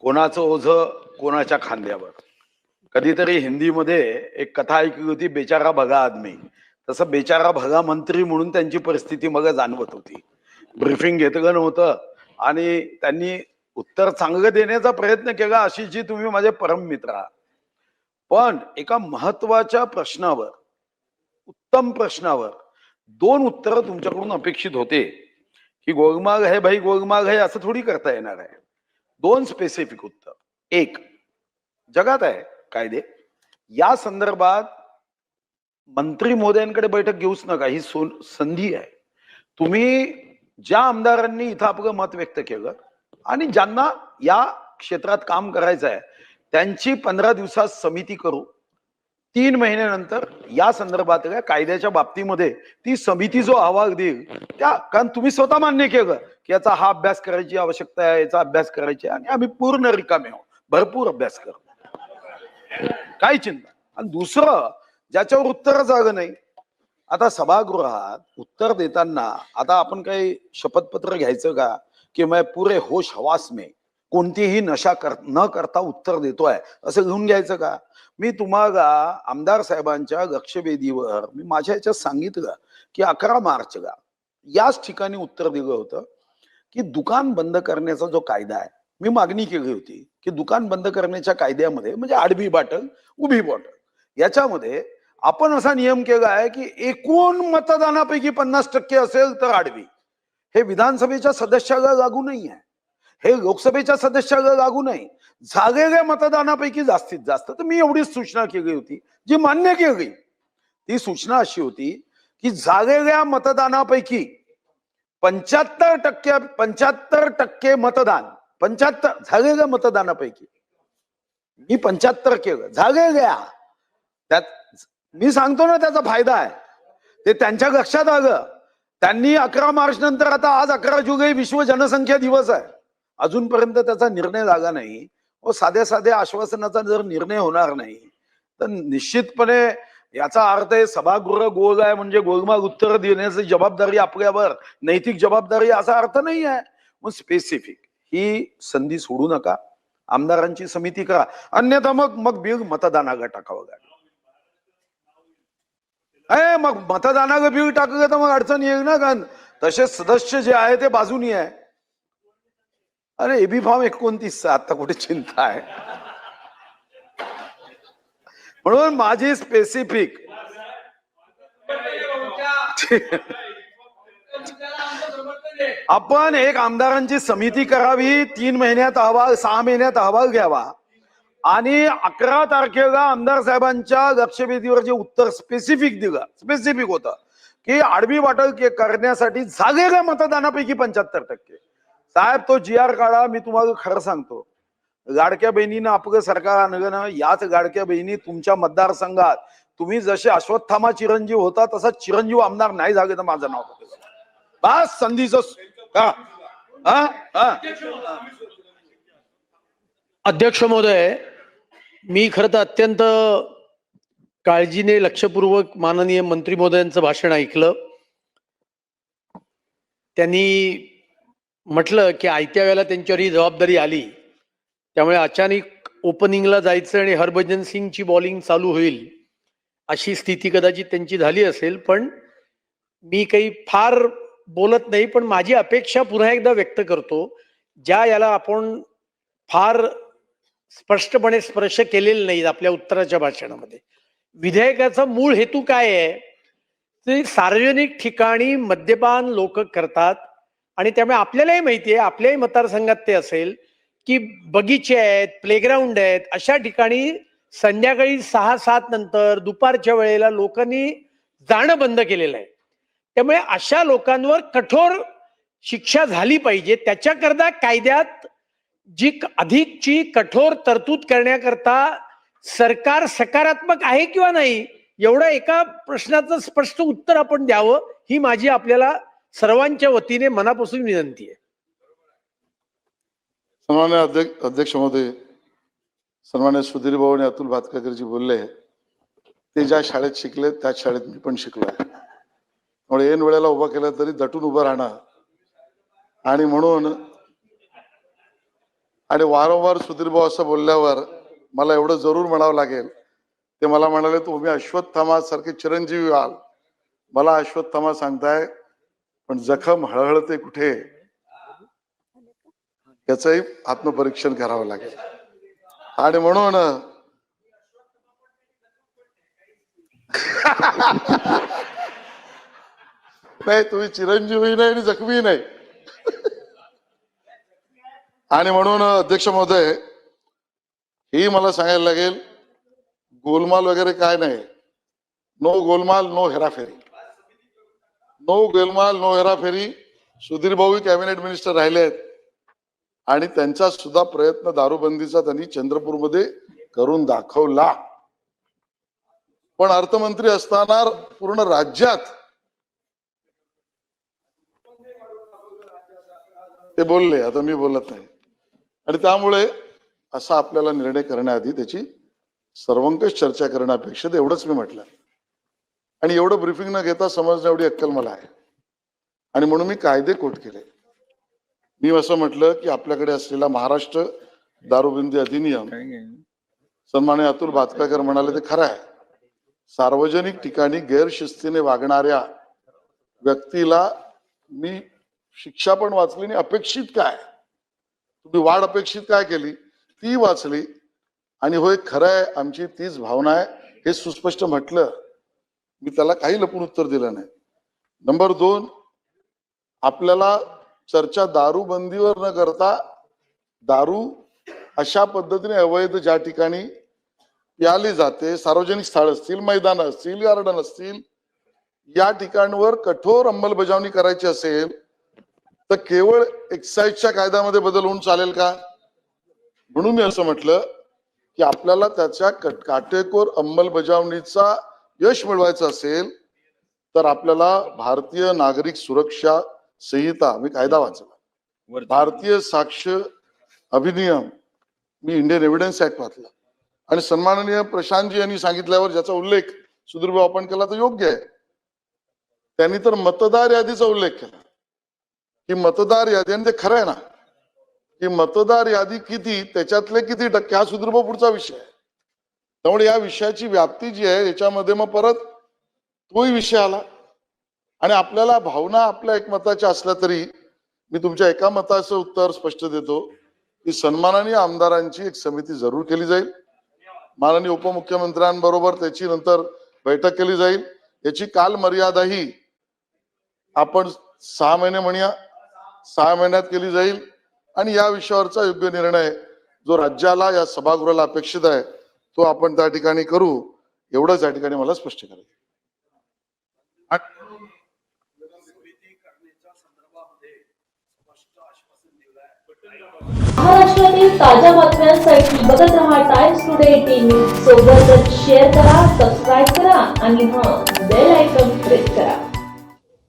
कोणाचं ओझ कोणाच्या खांद्यावर. कधीतरी हिंदीमध्ये एक कथा ऐकली होती बेचारा भगा आदमी. तसं बेचारा भगा मंत्री म्हणून त्यांची परिस्थिती मग जाणवत होती. ब्रीफिंग घेतलं नव्हतं? आणि त्यांनी उत्तर चांगलं देण्याचा प्रयत्न केला अशी जी तुम्ही माझे परम मित्र आहात. पण एका महत्त्वाच्या प्रश्नावर उत्तम प्रश्नावर दोन उत्तरं तुमच्याकडून अपेक्षित होते. की गोगमाग आहे भाई गोगमाग आहे असं थोडी करता येणार आहे. दोन स्पेसिफिक उत्तर. एक जगात आहे कायदे. या संदर्भात मंत्री मोदयांकडे बैठक घेऊच नका ही सोन संधी आहे. तुम्ही ज्या आमदारांनी इथं आपलं मत व्यक्त केलं आणि ज्यांना या क्षेत्रात काम करायचं आहे त्यांची पंधरा दिवसात समिती करू तीन महिन्यानंतर या संदर्भातल्या कायद्याच्या बाबतीमध्ये ती समिती जो अहवाल देईल त्या कारण तुम्ही स्वतः मान्य केलं की याचा हा अभ्यास करायची आवश्यकता आहे याचा अभ्यास करायची आहे आणि आम्ही पूर्ण रिकामे आहोत. भरपूर अभ्यास करू काही चिंता आणि दुसरं ज्याच्यावर उत्तरच जाग नाही. आता सभागृहात उत्तर देताना आता आपण काही शपथपत्र घ्यायचं का? की मैं पुरे होश हवास में कोणतीही नशा कर न करता उत्तर देतोय. असं घेऊन घ्यायचं का? मी तुम्हाला आमदार साहेबांच्या लक्षवेधीवर मी माझ्या याच्यात सांगितलं की अकरा मार्चला याच ठिकाणी उत्तर दिलं होतं की दुकान बंद करण्याचा जो कायदा आहे मी मागणी केली होती की दुकान बंद करण्याच्या कायद्यामध्ये म्हणजे आडवी बाटल उभी बॉटल याच्यामध्ये आपण असा नियम केला आहे की एकूण मतदानापैकी पन्नास टक्के असेल तर आडवी. हे विधानसभेच्या सदस्याला लागू नाही आहे हे लोकसभेच्या सदस्याला लागू नाही. झालेल्या मतदानापैकी जास्तीत जास्त. तर मी एवढीच सूचना केली होती जी मान्य केली. ती सूचना अशी होती की झालेल्या मतदानापैकी पंच्याहत्तर टक्के पंच्याहत्तर टक्के मतदान पंच्याहत्तर झालेल्या मतदानापैकी मी पंच्याहत्तर केलं. झालेल्या त्यात मी सांगतो ना त्याचा फायदा आहे. ते त्यांच्या लक्षात आलं. त्यांनी अकरा मार्च नंतर आता आज अकरा जुलै विश्व जनसंख्या दिवस आहे. अजूनपर्यंत त्याचा निर्णय झाला नाही. व साध्या साध्या आश्वासनाचा जर निर्णय होणार नाही तर निश्चितपणे याचा अर्थ आहे सभागृह गोल आहे म्हणजे गोलमाल उत्तर देण्याची जबाबदारी आपल्यावर नैतिक जबाबदारी असा अर्थ नाही आहे. मग स्पेसिफिक ही संधी सोडू नका. आमदारांची समिती करा. अन्यथा मग मग बिल मतदानाला टाकावं लागेल. ए मग मतदानाला बिल टाकलं तर मग अडचण येईल ना कारण तसेच सदस्य जे आहे ते बाजूनी आहे. अरे एबी फॉर्म एकोणतीस आता कुठे चिंता आहे? म्हणून माझी स्पेसिफिक आपण एक आमदारांची समिती करावी तीन महिन्यात अहवाल सहा महिन्यात अहवाल घ्यावा. आणि अकरा तारखेला आमदार साहेबांच्या लक्षवेधीवर जे उत्तर स्पेसिफिक दिलं स्पेसिफिक होतं की आडवी वाटल करण्यासाठी झालेल्या मतदानापैकी पंच्याहत्तर टक्के. साहेब तो जी आर काढा मी तुम्हाला खरं सांगतो. गाडक्या बहिणीनं आपलं सरकार आणलं याच गाडक्या बहिणी तुमच्या मतदारसंघात तुम्ही जसे अश्वत्थामा चिरंजीव होता तसा चिरंजीव आमदार नाही झाले तर माझं नाव. टाकेल. बस संधीच अध्यक्ष महोदय मी खरं तर अत्यंत काळजीने लक्षपूर्वक माननीय मंत्री महोदयांचं भाषण ऐकलं. त्यांनी म्हटलं की आयत्या वेळेला त्यांच्यावर ही जबाबदारी आली. त्यामुळे अचानक ओपनिंगला जायचं आणि हरभजन सिंगची बॉलिंग चालू होईल अशी स्थिती कदाचित त्यांची झाली असेल. पण मी काही फार बोलत नाही पण माझी अपेक्षा पुन्हा एकदा व्यक्त करतो ज्या याला आपण फार स्पष्टपणे स्पर्श केलेले नाही आपल्या उत्तराच्या भाषणामध्ये. विधेयकाचा मूळ हेतू काय आहे? ते सार्वजनिक ठिकाणी मद्यपान लोक करतात आणि त्यामुळे आपल्यालाही माहिती आहे आपल्याही मतदारसंघात ते असेल की बगीचे आहेत प्लेग्राऊंड आहेत अशा ठिकाणी संध्याकाळी सहा सात नंतर दुपारच्या वेळेला लोकांनी जाणं बंद केलेलं आहे. त्यामुळे अशा लोकांवर कठोर शिक्षा झाली पाहिजे. त्याच्याकरता कायद्यात जी क- अधिकची कठोर तरतूद करण्याकरता सरकार सकारात्मक आहे किंवा नाही एवढं एका प्रश्नाचं स्पष्ट उत्तर आपण द्यावं ही माझी आपल्याला सर्वांच्या वतीने मनापासून विनंती आहे. सन्मान्य अध्यक्ष अध्यक्ष महोदय सन्मान्य सुधीर भाऊ आणि अतुल भातकाकरजी बोलले ते ज्या शाळेत शिकले त्याच शाळेत मी पण शिकलो आहे त्यामुळे ऐन वेळेला उभा केलं तरी दटून उभं राहणार. आणि म्हणून आणि वारंवार सुधीर भाऊ असं बोलल्यावर मला एवढं जरूर म्हणावं लागेल. ते मला म्हणाले तुम्ही अश्वत्थामा सारखे चिरंजीवी व्हाल. मला अश्वत्थामा सांगताय पण जखम हळहळते कुठे? याचही आत्मपरीक्षण करावं लागेल. आणि म्हणून नाही तुम्ही चिरंजीवी नाही आणि जखमी नाही. आणि म्हणून अध्यक्ष महोदय ही मला सांगायला लागेल गोलमाल वगैरे काय नाही. नो गोलमाल नो हेराफेरी. नो गोलमाल नो हेराफेरी सुधीर भाऊ कॅबिनेट मिनिस्टर राहिले आहेत. आणि त्यांचा सुद्धा प्रयत्न दारूबंदीचा त्यांनी चंद्रपूरमध्ये करून दाखवला. पण अर्थमंत्री असताना पूर्ण राज्यात ते बोलले आता मी बोलत नाही. आणि त्यामुळे असा आपल्याला निर्णय करण्याआधी त्याची सर्वंकष चर्चा करण्यापेक्षा एवढंच मी म्हटलं. आणि एवढं ब्रिफिंग न घेता समजणं एवढी अक्कल मला आहे. आणि म्हणून मी कायदे कोट केले. मी असं म्हटलं की आपल्याकडे असलेला महाराष्ट्र दारूबंदी अधिनियम सन्मान्य अतुल भातकाकर म्हणाले ते खरं आहे. सार्वजनिक ठिकाणी गैरशिस्तीने वागणाऱ्या व्यक्तीला मी शिक्षा पण वाचली आणि अपेक्षित काय? तुम्ही वाढ अपेक्षित काय केली? ती वाचली. आणि होय खरं आहे आमची तीच भावना आहे. हे सुस्पष्ट म्हटलं मी त्याला काही लपून उत्तर दिलं नाही. नंबर दोन आपल्याला चर्चा दारू बंदीवर न करता दारू अशा पद्धतीने अवैध ज्या ठिकाणी प्याली जाते सार्वजनिक स्थळ असतील मैदान असतील गार्डन असतील या ठिकाणवर कठोर अंमलबजावणी करायची असेल तर केवळ एक्साईजच्या कायद्यामध्ये बदल होऊन चालेल का? म्हणून मी असं म्हटलं की आपल्याला त्याच्या कट- काटेकोर अंमलबजावणीचा यश मिळवायचं असेल तर आपल्याला भारतीय नागरिक सुरक्षा संहिता मी कायदा वाचला. भारतीय साक्ष अधिनियम मी इंडियन एव्हिडन्स ऍक्ट वाचला. आणि सन्माननीय प्रशांतजी यांनी सांगितल्यावर ज्याचा उल्लेख सुधीरभाऊ आपण केला तर योग्य आहे. त्यांनी तर मतदार यादीचा उल्लेख केला. की मतदार यादी आणि ते खरं आहे ना की मतदार यादी किती त्याच्यातले किती टक्के हा सुधीरभाऊ पुढचा विषय आहे. त्यामुळे या विषयाची व्याप्ती जी आहे याच्यामध्ये मग परत तोही विषय आला. आणि आपल्याला भावना आपल्या एकमताच्या असल्या तरी मी तुमच्या एका मताचं उत्तर स्पष्ट देतो की सन्माननीय आमदारांची एक समिती जरूर केली जाईल. माननीय उपमुख्यमंत्र्यांबरोबर त्याची नंतर बैठक केली जाईल. याची काल मर्यादाही आपण सहा महिने म्हणूया सहा महिन्यात केली जाईल. आणि या विषयावरचा योग्य निर्णय जो राज्याला या सभागृहाला अपेक्षित आहे तो आपण त्या ठिकाणी करू एवढंच या ठिकाणी मला स्पष्ट करायचं महाराष्ट्रातील ताज्या बातम्यांसाठी बघत रहा टाइम्स टुडे टीव्ही सोबतच शेअर करा सबस्क्राईब करा आणि हां बेल आयकॉन प्रेस करा.